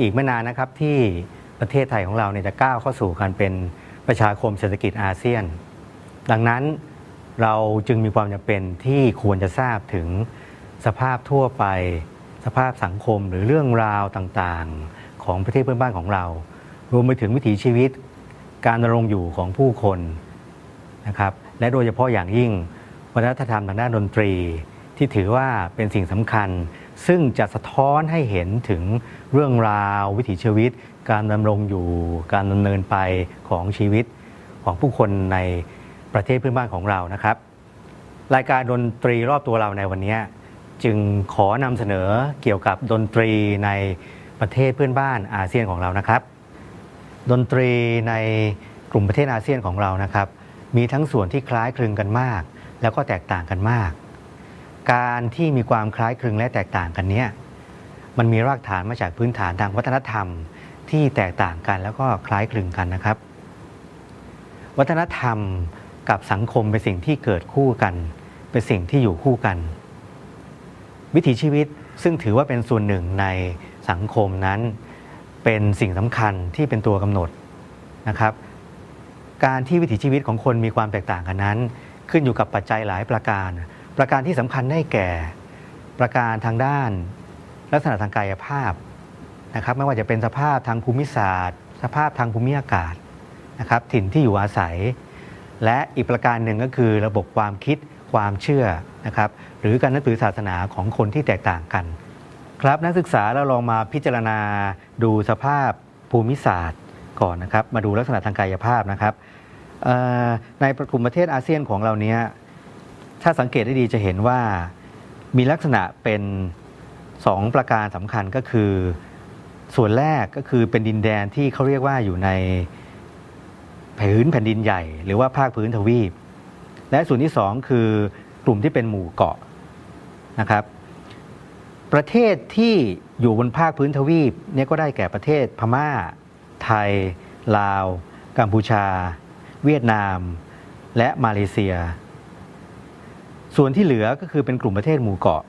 อีกไม่นานนะครับที่ประเทศไทยของเราเนี่ยจะก้าวเข้าสู่การเป็นประชาคมเศรษฐกิจอาเซียน ดังนั้นเราจึงมีความจำเป็นที่ควรจะทราบถึงสภาพทั่วไป สภาพสังคมหรือเรื่องราวต่างๆ ของประเทศเพื่อนบ้านของเรา รวมไปถึงวิถีชีวิต การดำรงอยู่ของผู้คนนะครับและโดยเฉพาะอย่างยิ่งวัฒนธรรมทางด้านดนตรี ที่ถือว่าเป็นสิ่งสำคัญ ซึ่งจะสะท้อนให้เห็นถึงเรื่องราววิถีชีวิต การดำรงอยู่การดำเนินไปของชีวิตของผู้คนในประเทศเพื่อนบ้านของเรานะครับ รายการดนตรีรอบตัวเราในวันนี้จึงขอนำเสนอเกี่ยวกับดนตรีในประเทศเพื่อนบ้านอาเซียนของเรานะครับ ดนตรีในกลุ่มประเทศอาเซียนของเรานะครับ มีทั้งส่วนที่คล้ายคลึงกันมาก แล้วก็แตกต่างกันมาก การที่มีความคล้ายคลึงและแตกต่างกันเนี้ยมันมีรากฐานมาจากพื้นฐานทางวัฒนธรรมที่แตกต่างกันแล้วก็คล้ายคลึงกันนะครับ วัฒนธรรมกับสังคมเป็นสิ่งที่เกิดคู่กัน เป็นสิ่งที่อยู่คู่กัน วิถีชีวิตซึ่งถือว่าเป็นส่วนหนึ่งในสังคมนั้น เป็นสิ่งสำคัญที่เป็นตัวกำหนดนะครับ การที่วิถีชีวิตของคนมีความแตกต่างกันนั้น ขึ้นอยู่กับปัจจัยหลายประการ ประการที่สำคัญได้แก่ ประการทางด้าน ลักษณะทางกายภาพนะครับ ไม่ว่าจะเป็นสภาพทางภูมิศาสตร์ สภาพทางภูมิอากาศนะครับ ถิ่นที่อยู่อาศัย และอีกประการหนึ่งก็คือระบบความคิดความเชื่อนะครับ หรือการนับถือศาสนาของคนที่แตกต่างกัน ครับนักศึกษาเราลองมาพิจารณาดูสภาพภูมิศาสตร์ก่อนนะครับ มาดูลักษณะทางกายภาพนะครับในกลุ่มประเทศอาเซียนของเราเนี้ย ถ้าสังเกตได้ดีจะเห็นว่ามีลักษณะเป็นสองประการสำคัญก็คือ ส่วนแรกก็คือเป็นดินแดนที่เขาเรียกว่าอยู่ในผืนแผ่นดินใหญ่ หรือว่าภาคพื้นทวีป และส่วนที่สองคือกลุ่มที่เป็นหมู่เกาะนะครับ ประเทศที่อยู่บนภาคพื้นทวีปเนี่ยก็ได้แก่ประเทศพม่า ไทย ลาว กัมพูชา เวียดนาม และมาเลเซีย ส่วนที่เหลือก็คือเป็นกลุ่มประเทศหมู่เกาะ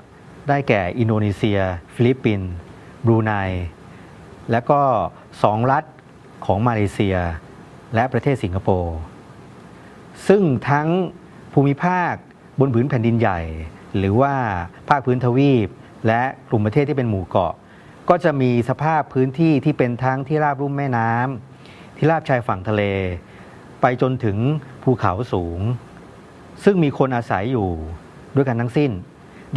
ได้แก่อินโดนีเซีย ฟิลิปปินส์บรูไน และก็สองรัฐของมาเลเซีย และประเทศสิงคโปร์ ซึ่งทั้งภูมิภาคบนผืนแผ่นดินใหญ่ หรือว่าภาคพื้นทวีป และกลุ่มประเทศที่เป็นหมู่เกาะ ก็จะมีสภาพพื้นที่ที่เป็นทั้งที่ราบลุ่มแม่น้ำที่ราบชายฝั่งทะเล ไปจนถึงภูเขาสูง ซึ่งมีคนอาศัยอยู่ด้วยกันทั้งสิ้น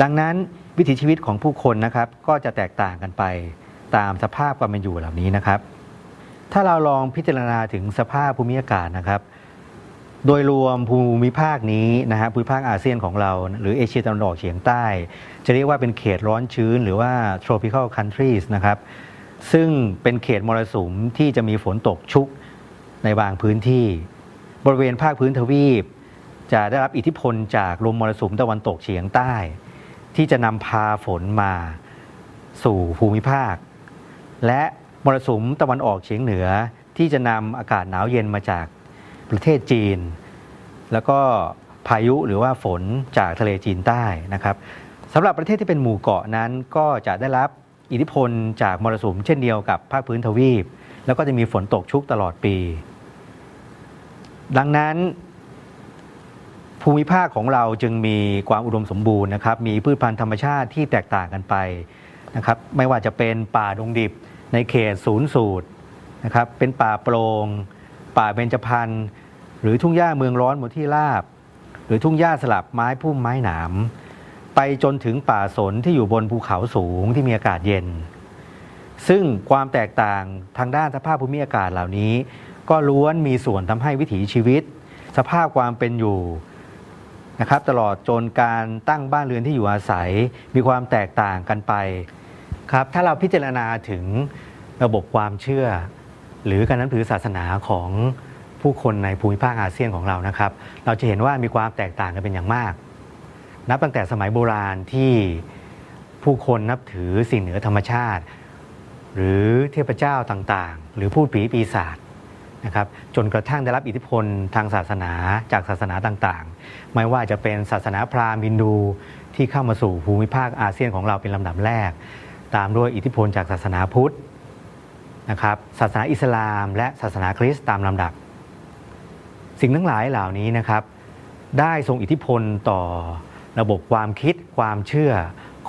ดังนั้นวิถีชีวิตของผู้คนนะครับ ก็จะแตกต่างกันไปตามสภาพความเป็นอยู่เหล่านี้นะครับ ถ้าเราลองพิจารณาถึงสภาพภูมิอากาศนะครับ โดยรวมภูมิภาคนี้นะฮะภูมิภาคอาเซียนของเรา หรือเอเชียตะวันออกเฉียงใต้ จะเรียกว่าเป็นเขตร้อนชื้น หรือว่า tropical countries นะครับซึ่งเป็นเขตมรสุมที่จะมีฝนตกชุกในบางพื้นที่ บริเวณภาคพื้นทวีป จะได้รับอิทธิพลจากลมมรสุมตะวันตกเฉียงใต้ ที่จะนำพาฝนมาสู่ภูมิภาค และมรสุมตะวันออกเฉียงเหนือที่จะนำอากาศหนาวเย็นมาจากประเทศจีน แล้วก็พายุหรือว่าฝนจากทะเลจีนใต้นะครับสำหรับประเทศที่เป็นหมู่เกาะนั้นก็จะได้รับอิทธิพลจากมรสุมเช่นเดียวกับภาคพื้นทวีป แล้วก็จะมีฝนตกชุกตลอดปี ดังนั้น ภูมิภาคของเราจึงมีความอุดมสมบูรณ์นะครับ มีพืชพันธุ์ธรรมชาติที่แตกต่างกันไปนะครับ ไม่ว่าจะเป็นป่าดงดิบในเขตศูนย์สูตรนะครับ เป็นป่าโปรง่งป่าเบญจพรรณหรือทุ่งหญ้าเมืองร้อนบนที่ราบ หรือทุ่งหญ้าสลับไม้พุ่มไม้หนามไปจนถึงป่าสนที่อยู่บนภูเขาสูงที่มีอากาศเย็น ซึ่งความแตกต่างทางด้านสภาพภูมิอากาศเหล่านี้ ก็ล้วนมีส่วนทำให้วิถีชีวิต สภาพความเป็นอยู่ นะครับตลอดจนการตั้งบ้านเรือนที่อยู่อาศัย มีความแตกต่างกันไปครับถ้าเราพิจารณาถึงระบบความเชื่อ หรือการนับถือศาสนาของผู้คนในภูมิภาคอาเซียนของเรานะครับ เราจะเห็นว่ามีความแตกต่างกันเป็นอย่างมาก นับตั้งแต่สมัยโบราณที่ผู้คนนับถือสิ่งเหนือธรรมชาติ หรือเทพเจ้าต่างๆ หรือพูดผีปีศาจนะครับจนกระทั่งได้รับอิทธิพลทางศาสนาจากศาสนาต่าง ไม่ว่าจะเป็นศาสนาพราหมณ์ฮินดูที่เข้ามาสู่ภูมิภาคอาเซียนของเราเป็นลำดับแรก ตามด้วยอิทธิพลจากศาสนาพุทธนะครับศาสนาอิสลาม และศาสนาคริสต์ตามลำดับ สิ่งทั้งหลายเหล่านี้นะครับได้ทรงอิทธิพลต่อระบบความคิดความเชื่อ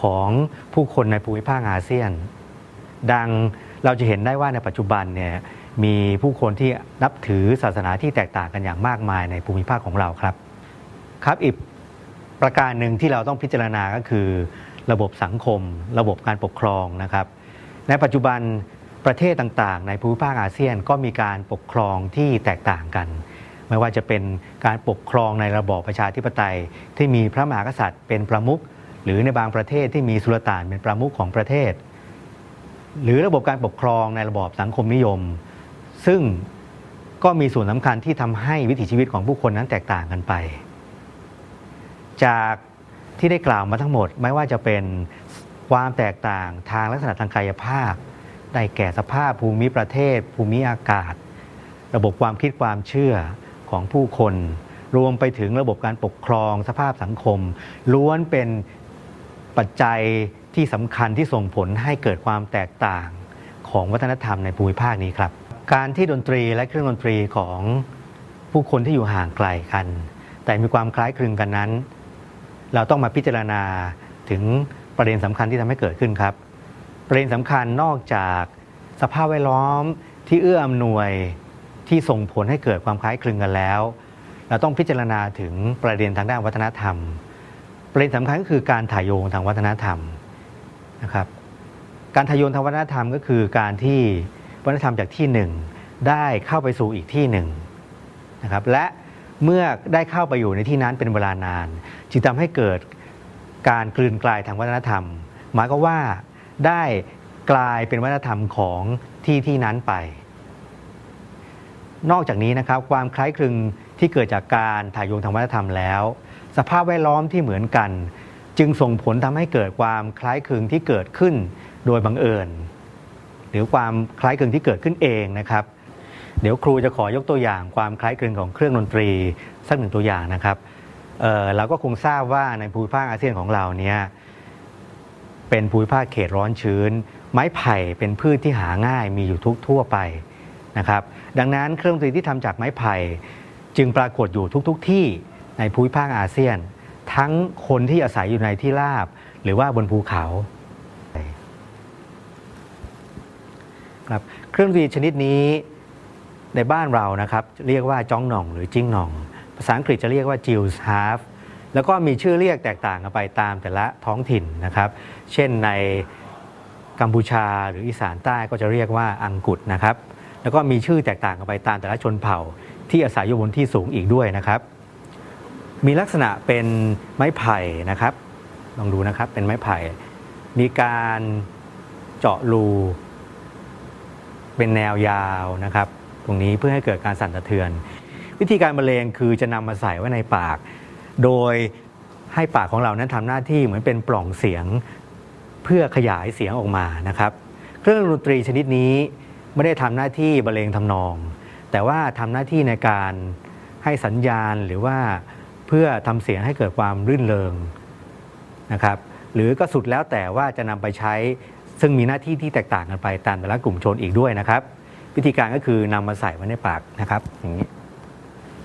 ของผู้คนในภูมิภาคอาเซียน ดังเราจะเห็นได้ว่าในปัจจุบันเนี่ยมีผู้คนที่นับถือศาสนาที่แตกต่างกันอย่างมากมายในภูมิภาคของเราครับ ครับอีกประการหนึ่งที่เราต้องพิจารณาก็คือ ระบบสังคม ระบบการปกครองนะครับ ในปัจจุบันประเทศต่างๆ ในภูมิภาคอาเซียนก็มีการปกครองที่แตกต่างกัน ไม่ว่าจะเป็นการปกครองในระบอบประชาธิปไตย ที่มีพระมหากษัตริย์เป็นประมุขหรือในบางประเทศที่มีสุลต่านเป็นประมุขของประเทศ หรือระบบการปกครองในระบอบสังคมนิยม ซึ่งก็มีส่วนสำคัญที่ทำให้วิถีชีวิตของผู้คนนั้นแตกต่างกันไป จากที่ได้กล่าวมาทั้งหมด ไม่ว่าจะเป็นความแตกต่างทางลักษณะทางกายภาพ ได้แก่สภาพภูมิประเทศ ภูมิอากาศ ระบบความคิดความเชื่อของผู้คน รวมไปถึงระบบการปกครองสภาพสังคม ล้วนเป็นปัจจัยที่สำคัญที่ส่งผลให้เกิดความแตกต่างของวัฒนธรรมในภูมิภาคนี้ครับ การที่ดนตรีและเครื่องดนตรีของผู้คนที่อยู่ห่างไกลกัน แต่มีความคล้ายคลึงกันนั้น เราต้องมาพิจารณาถึงประเด็นสำคัญที่ทำให้เกิดขึ้นครับ ประเด็นสำคัญนอกจากสภาพแวดล้อมที่เอื้ออำนวยที่ส่งผลให้เกิดความคล้ายคลึงกันแล้ว เราต้องพิจารณาถึงประเด็นทางด้านวัฒนธรรม ประเด็นสำคัญก็คือการถ่ายโยงทางวัฒนธรรมนะครับ การถ่ายโยงทางวัฒนธรรมก็คือการที่วัฒนธรรมจากที่หนึ่งได้เข้าไปสู่อีกที่หนึ่งนะครับและ เมื่อได้เข้าไปอยู่ในที่นั้นเป็นเวลานาน จึงทำให้เกิดการกลืนกลายทางวัฒนธรรม หมายก็ว่าได้กลายเป็นวัฒนธรรมของที่ที่นั้นไป นอกจากนี้นะครับความคล้ายคลึงที่เกิดจากการถ่ายโยงทางวัฒนธรรมแล้ว สภาพแวดล้อมที่เหมือนกัน จึงส่งผลทำให้เกิดความคล้ายคลึงที่เกิดขึ้นโดยบังเอิญ หรือความคล้ายคลึงที่เกิดขึ้นเองนะครับ เดี๋ยวครูจะขอยกตัวอย่างความคล้ายคลึงของเครื่องดนตรีสักหนึ่งตัวอย่างนะครับเเราก็คงทราบว่าในภูมิภาคอาเซียนของเราเนี่ยเป็นภูมิภาคเขตร้อนชื้น ไม้ไผ่เป็นพืชที่หาง่ายมีอยู่ทุกทั่วไปนะครับดังนั้นเครื่องดนตรีที่ทำจากไม้ไผ่ จึงปรากฏอยู่ทุกๆทที่ในภูมิภาคอาเซียน ทั้งคนที่อาศัยอยู่ในที่ราบ หรือว่าบนภูเขาครับเครื่องดนตรีชนิดนี้ ในบ้านเรานะครับเรียกว่าจ้องหน่องหรือจิ้งหน่อง ภาษาอังกฤษจะเรียกว่าจิลส์ฮาร์ฟแล้วก็มีชื่อเรียกแตกต่างกันไปตามแต่ละท้องถิ่นนะครับ เช่นในกัมพูชาหรืออีสานใต้ก็จะเรียกว่าอังกุดนะครับ แล้วก็มีชื่อแตกต่างกันไปตามแต่ละชนเผ่า ที่อาศัยอยู่บนที่สูงอีกด้วยนะครับ มีลักษณะเป็นไม้ไผ่นะครับ ลองดูนะครับเป็นไม้ไผ่ มีการเจาะรู เป็นแนวยาวนะครับ รงนี้เพื่อให้เกิดการสั่นสะเทือน วิธีการบรรเลงคือจะนำมาใส่ไว้ในปาก โดยให้ปากของเรานั้นทำหน้าที่เหมือนเป็นปล่องเสียงเพื่อขยายเสียงออกมานะครับ เครื่องดนตรีชนิดนี้ไม่ได้ทำหน้าที่บรรเลงทำนอง แต่ว่าทำหน้าที่ในการให้สัญญาณหรือว่าเพื่อทำเสียงให้เกิดความรื่นเริงนะครับ หรือก็สุดแล้วแต่ว่าจะนำไปใช้ซึ่งมีหน้าที่ที่แตกต่างกันไปตามแต่ละกลุ่มชนอีกด้วยนะครับ วิธีการก็คือนำมาใส่ไว้ในปากนะครับอย่างนี้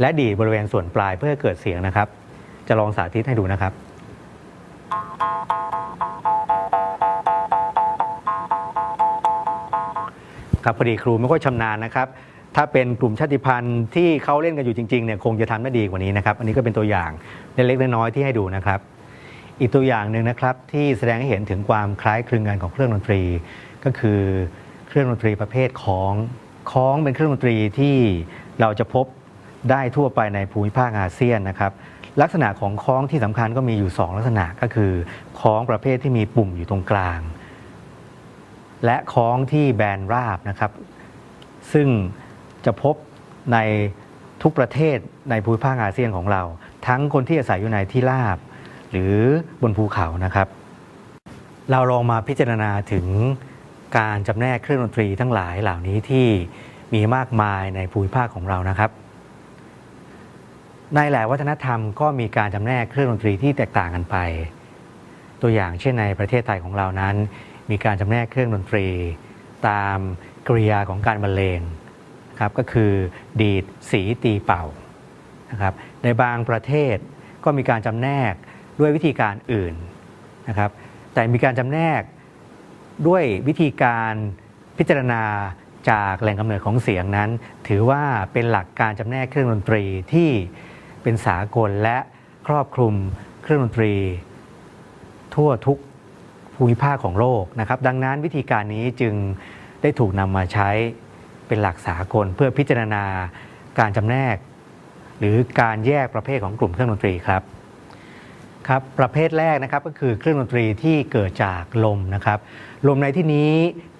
และดีดบริเวณส่วนปลายเพื่อให้เกิดเสียงนะครับ จะลองสาธิตให้ดูนะครับ ครับพอดีครูไม่ค่อยชำนาญนะครับ ถ้าเป็นกลุ่มชาติพันธุ์ที่เขาเล่นกันอยู่จริงๆเนี่ยคงจะทำได้ดีกว่านี้นะครับ อันนี้ก็เป็นตัวอย่างเล็กๆน้อยๆที่ให้ดูนะครับ อีกตัวอย่างหนึ่งนะครับที่แสดงให้เห็นถึงความคล้ายคลึงกันของเครื่องดนตรี ก็คือ เครื่องดนตรีประเภทของค้องเป็นเครื่องดนตรีที่เราจะพบได้ทั่วไปในภูมิภาคอาเซียนนะครับ ลักษณะของค้องที่สำคัญก็มีอยู่ 2 ลักษณะก็คือค้องประเภทที่มีปุ่มอยู่ตรงกลาง และค้องที่แบนราบนะครับ ซึ่งจะพบในทุกประเทศในภูมิภาคอาเซียนของเรา ทั้งคนที่อาศัยอยู่ในที่ราบ หรือบนภูเขานะครับ เราลองมาพิจารณาถึง การจำแนกเครื่องดนตรีทั้งหลายเหล่านี้ที่มีมากมายในภูมิภาคของเรานะครับ ในหลายวัฒนธรรมก็มีการจำแนกเครื่องดนตรีที่แตกต่างกันไป ตัวอย่างเช่นในประเทศไทยของเรานั้น มีการจำแนกเครื่องดนตรี ตามกริยาของการบรรเลงครับก็คือดีดสีตีเป่านะครับในบางประเทศก็มีการจำแนกด้วยวิธีการอื่นนะครับแต่มีการจำแนก ด้วยวิธีการพิจารณาจากแหล่งกำเนิดของเสียงนั้น ถือว่าเป็นหลักการจำแนกเครื่องดนตรีที่เป็นสากลและครอบคลุมเครื่องดนตรี ทั่วทุกภูมิภาคของโลกนะครับ ดังนั้นวิธีการนี้จึงได้ถูกนำมาใช้เป็นหลักสากลเพื่อพิจารณาการจำแนก หรือการแยกประเภทของกลุ่มเครื่องดนตรีครับ ครับประเภทแรกนะครับก็คือเครื่องดนตรีที่เกิดจากลมนะครับลมในที่นี้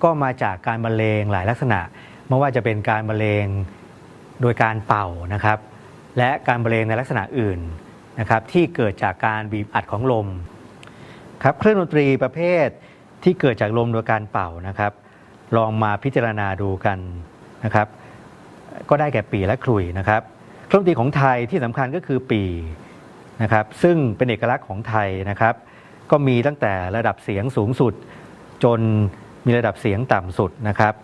ก็มาจากการบรรเลงหลายลักษณะไม่ว่าจะเป็นการบรรเลงโดยการเป่านะครับและการบรรเลงในลักษณะอื่นนะครับที่เกิดจากการบีบอัดของลมครับเครื่องดนตรีประเภทที่เกิดจากลมโดยการเป่านะครับ ลองมาพิจารณาดูกันนะครับ ก็ได้แก่ปีและครุยนะครับเครื่องดนตรีของไทยที่สำคัญก็คือปี นะครับซึ่งเป็นเอกลักษณ์ของไทยนะครับ ก็มีตั้งแต่ระดับเสียงสูงสุด จนมีระดับเสียงต่ำสุดนะครับ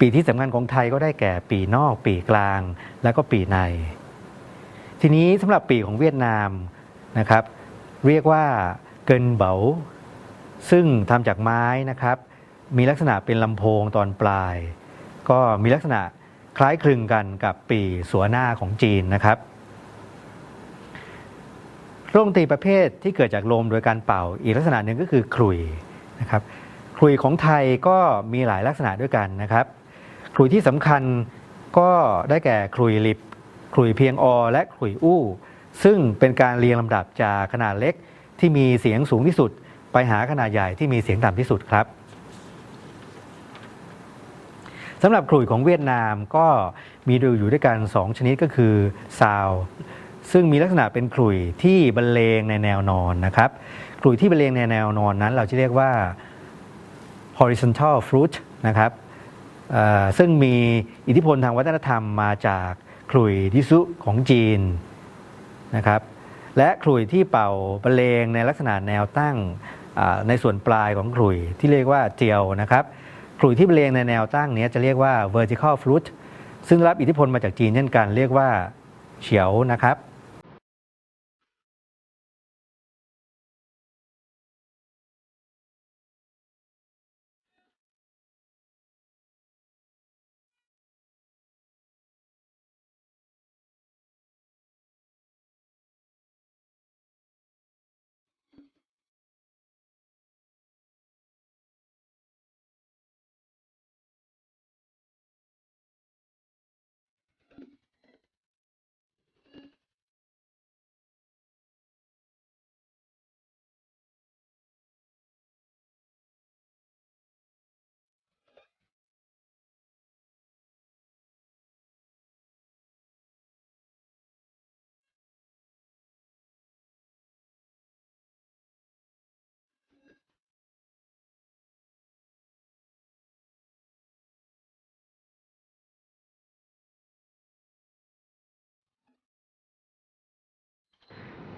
ปีที่สำคัญของไทยก็ได้แก่ปีนอกปีกลาง และก็ปีใน ทีนี้สำหรับปีของเวียดนามนะครับ เรียกว่าเกินเบาซึ่งทำจากไม้นะครับ มีลักษณะเป็นลำโพงตอนปลาย ก็มีลักษณะคล้ายคลึงกันกับปีสัวหน้าของจีนนะครับ โรคดนตรีประเภทที่เกิดจากลมโดยการเป่า อีกลักษณะหนึ่งก็คือขลุ่ยนะครับขลุ่ยของไทยก็มีหลายลักษณะด้วยกันนะครับขลุ่ยที่สำคัญก็ได้แก่ขลุ่ยลิบขลุ่ยเพียงอและขลุ่ยอู้ ซึ่งเป็นการเรียงลำดับจากขนาดเล็กที่มีเสียงสูงที่สุด ไปหาขนาดใหญ่ที่มีเสียงต่ำที่สุดครับสำหรับขลุ่ยของเวียดนามก็มีดูอยู่ด้วยกัน 2 ชนิดก็คือซาว ซึ่งมีลักษณะเป็นขลุ่ยที่บรรเลงในแนวนอนนะครับขลุ่ยที่บรรเลงในแนวนอนนั้น เราจะเรียกว่า horizontal flute นะครับซึ่งมีอิทธิพลทางวัฒนธรรมมาจากขลุ่ยดิซุของจีนนะครับและขลุ่ยที่เป่าบรรเลงในลักษณะแนวตั้งในส่วนปลายของขลุ่ยที่เรียกว่าเจียวนะครับขลุ่ยที่บรรเลงในแนวตั้งนี้จะเรียกว่า vertical flute ซึ่งรับอิทธิพลมาจากจีนเช่นกันเรียกว่าเฉียวนะครับ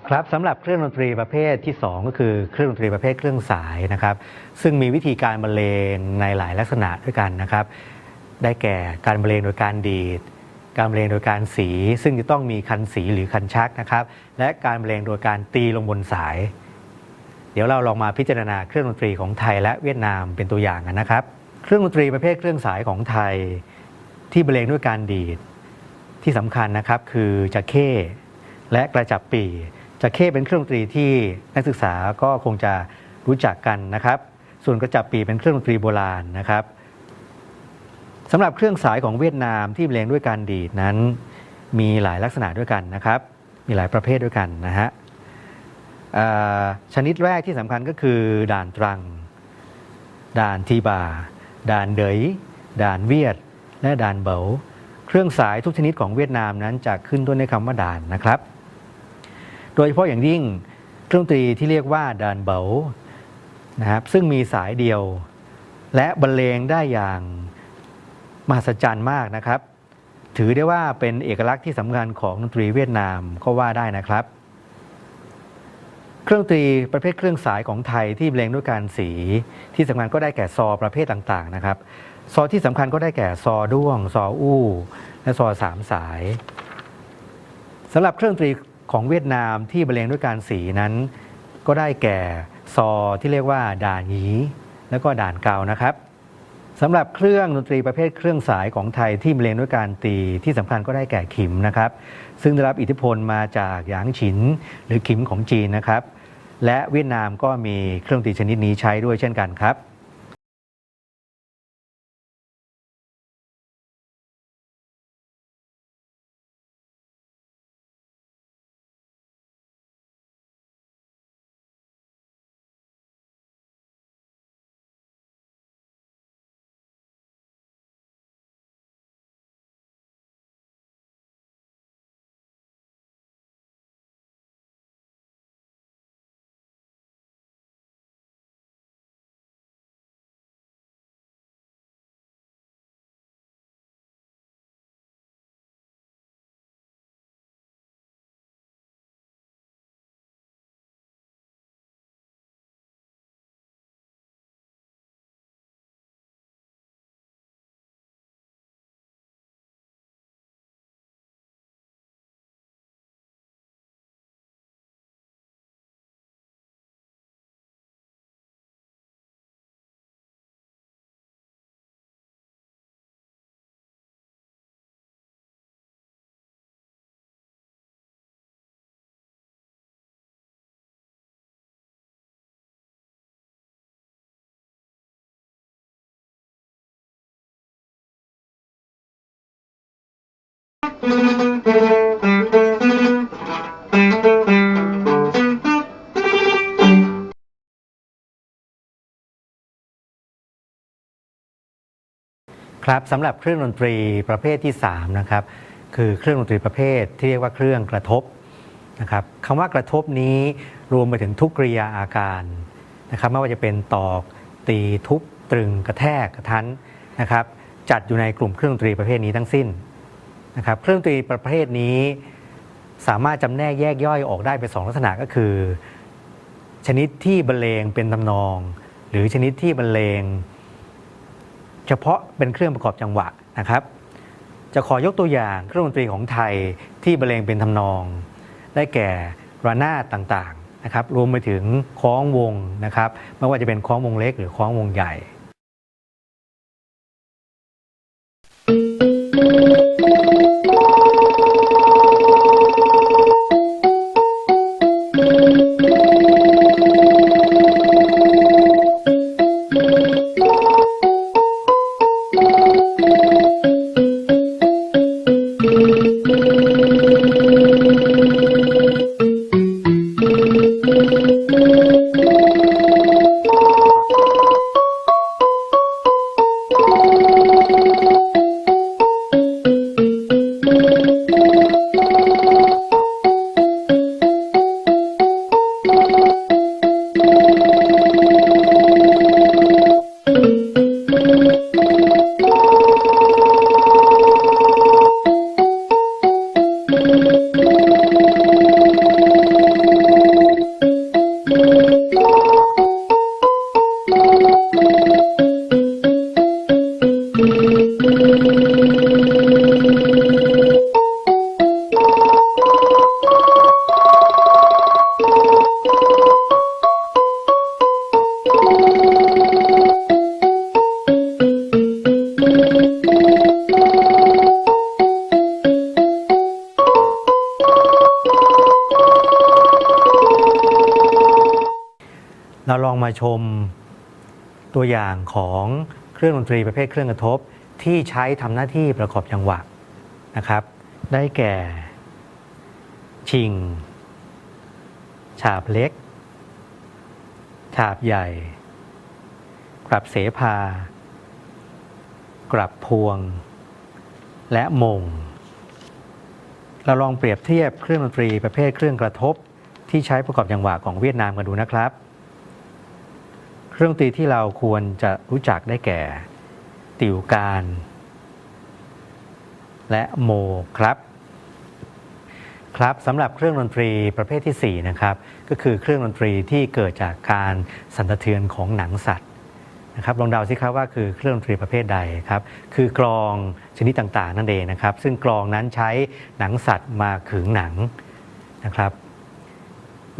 ครับสำหรับเครื่องดนตรีประเภทที่ 2 ก็คือเครื่องดนตรีประเภทเครื่องสายนะครับซึ่งมีวิธีการบรรเลงในหลายลักษณะด้วยกันนะครับได้แก่การบรรเลงโดยการดีด การบรรเลงโดยการสี ซึ่งจะต้องมีคันสีหรือคันชักนะครับและการบรรเลงโดยการตีลงบนสาย เดี๋ยวเราลองมาพิจารณาเครื่องดนตรีของไทยและเวียดนามเป็นตัวอย่างกันนะครับ เครื่องดนตรีประเภทเครื่องสายของไทย ที่บรรเลงด้วยการดีด ที่สำคัญนะครับคือจะเข้และกระจับปี จะเข้เป็นเครื่องดนตรีที่นักศึกษาก็คงจะรู้จักกันนะครับ ส่วนกระจับปีเป็นเครื่องดนตรีโบราณนะครับสำหรับเครื่องสายของเวียดนามที่บรรเลงด้วยการดีดนั้น มีหลายลักษณะด้วยกันนะครับ มีหลายประเภทด้วยกันนะฮะชนิดแรกที่สำคัญก็คือ ด่านตรัง ด่านทีบา ด่านเดยด่านเวียด และด่านเบาเครื่องสายทุกชนิดของเวียดนามนั้นจะขึ้นต้นด้วยคำว่าด่านนะครับ โดยเฉพาะอย่างยิ่งเครื่องดนตรีที่เรียกว่าดานเบานะครับซึ่งมีสายเดียว และบรรเลงได้อย่างมหัศจรรย์มากนะครับ ถือได้ว่าเป็นเอกลักษณ์ที่สำคัญของดนตรีเวียดนามก็ว่าได้นะครับ เครื่องดนตรีประเภทเครื่องสายของไทยที่บรรเลงด้วยการสีที่สำคัญก็ได้แก่ซอประเภทต่างๆนะครับซซอที่สำคัญก็ได้แก่ซอด้วง ซออู้ และซอสามสายสำหรับเครื่องดนตรี ของเวียดนามที่บรรเลงด้วยการสีนั้น ก็ได้แก่ซอที่เรียกว่าด่านหยีแล้วก็ด่านเกานะครับสำหรับเครื่องดนตรีประเภทเครื่องสายของไทยที่บรรเลงด้วยการตีที่สำคัญก็ได้แก่ขิมนะครับ ซึ่งได้รับอิทธิพลมาจากหยางฉินหรือขิมของจีนนะครับ และเวียดนามก็มีเครื่องดนตรีชนิดนี้ใช้ด้วยเช่นกันครับ ครับสำหรับเครื่องดนตรีประเภทที่3นะครับคือเครื่องดนตรีประเภทที่เรียกว่าเครื่องกระทบนะครับคำว่ากระทบนี้รวมไปถึงทุกกริยาอาการนะครับไม่ว่าจะเป็นตอกตีทุบตรึงกระแทกกระทันนะครับจัดอยู่ในกลุ่มเครื่องดนตรีประเภทนี้ทั้งสิ้น นะครับเครื่องดนตรีประเภทนี้ สามารถจำแนกแยกย่อยออกได้เป็นสองลักษณะก็คือ ชนิดที่บรรเลงเป็นทำนอง หรือชนิดที่บรรเลง เฉพาะเป็นเครื่องประกอบจังหวะนะครับ จะขอยกตัวอย่างเครื่องดนตรีของไทยที่บรรเลงเป็นทำนอง ได้แก่ระนาดต่างๆนะครับรวมไปถึงคล้องวงนะครับไม่ว่าจะเป็นคล้องวงเล็กหรือคล้องวงใหญ่ รื่องดนตรีประเภทเครื่องกระทบ ที่ใช้ทำหน้าที่ประกอบจังหวะนะครับ ได้แก่ ชิง ฉาบเล็ก ฉาบใหญ่ กลับเสภา กลับพวง และมง เราลองเปรียบเทียบเครื่องดนตรีประเภทเครื่องกระทบ ที่ใช้ประกอบจังหวะของเวียดนามกันดูนะครับ เครื่องดนตรีที่เราควรจะรู้จักได้แก่ ติวการ และโมครับครับสำหรับเครื่องดนตรีประเภททีสี่ 4 นะครับ ก็คือเครื่องดนตรีที่เกิดจากการสั่นสะเทือนของหนังสัตว์นะครับลองเดาสิครับว่าคือเครื่องดนตรีประเภทใดครับคือกลองชนิดต่างๆ นั่นเองนะครับ ซึ่งกลองนั้นใช้หนังสัตว์มาขึงหนังนะครับ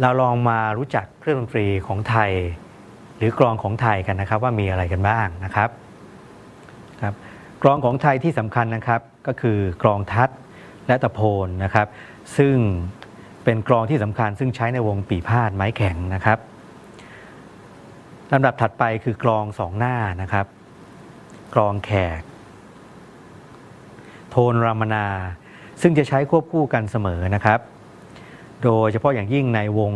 เราลองมารู้จักเครื่องดนตรีของไทย หรือกลองของไทยกันนะครับ ว่ามีอะไรกันบ้างนะครับครับกลองของไทยที่สำคัญนะครับก็คือกลองทัดและตะโพนนะครับ ซึ่งเป็นกลองที่สำคัญ ซึ่งใช้ในวงปีพาดไม้แข็งนะครับลำดับถัดไปคือกลองสองหน้านะครับกลองแขก โทนรามนา ซึ่งจะใช้ควบคู่กันเสมอนะครับ โดยเฉพาะอย่างยิ่งในวง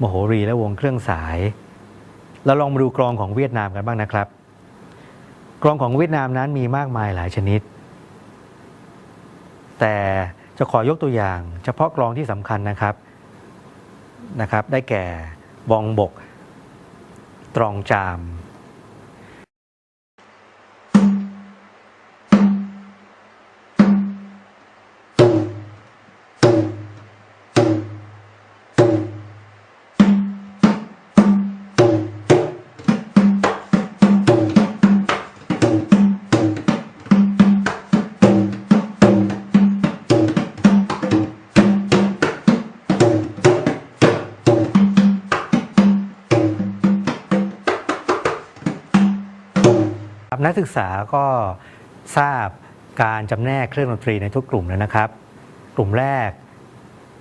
มโหรีและวงเครื่องสาย เราลองมาดูกรองของเวียดนามกันบ้างนะครับ กรองของเวียดนามนั้นมีมากมายหลายชนิด แต่จะขอยกตัวอย่าง เฉพาะกรองที่สำคัญนะครับนะครับ ได้แก่บองบก ตรองจาม นักศึกษาก็ทราบการจำแนกเครื่องดนตรีในทุกกลุ่มแล้วนะครับ กลุ่มแรก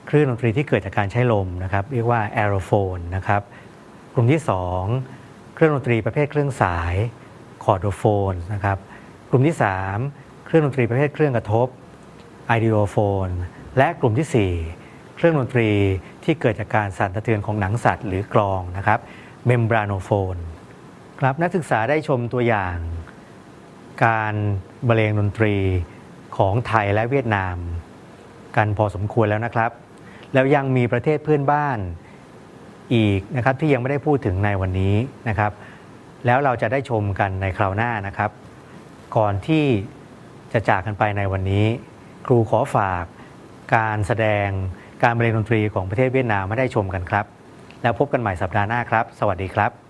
เครื่องดนตรีที่เกิดจากการใช้ลมนะครับ เรียกว่าแอโรโฟนนะครับกลุ่มที่ 2 เครื่องดนตรีประเภทเครื่องสายคอร์โดโฟนนะครับกลุ่มที่ 3 เครื่องดนตรีประเภทเครื่องกระทบไอเดโอโฟนและกลุ่มทีสี่ 4 เครื่องดนตรีที่เกิดจากการสั่นสะเทือนของหนังสัตว์หรือกลองนะครับเมมบราโนโฟนครับนักศึกษาได้ชมตัวอย่าง การบรรเลงดนตรีของไทยและเวียดนาม กันพอสมควรแล้วนะครับ แล้วยังมีประเทศเพื่อนบ้านอีกนะครับที่ยังไม่ได้พูดถึงในวันนี้นะครับ แล้วเราจะได้ชมกันในคราวหน้านะครับ ก่อนที่จะจากกันไปในวันนี้ ครูขอฝากการแสดงการบรรเลงดนตรีของประเทศเวียดนามมาได้ชมกันครับ แล้วพบกันใหม่สัปดาห์หน้าครับ สวัสดีครับ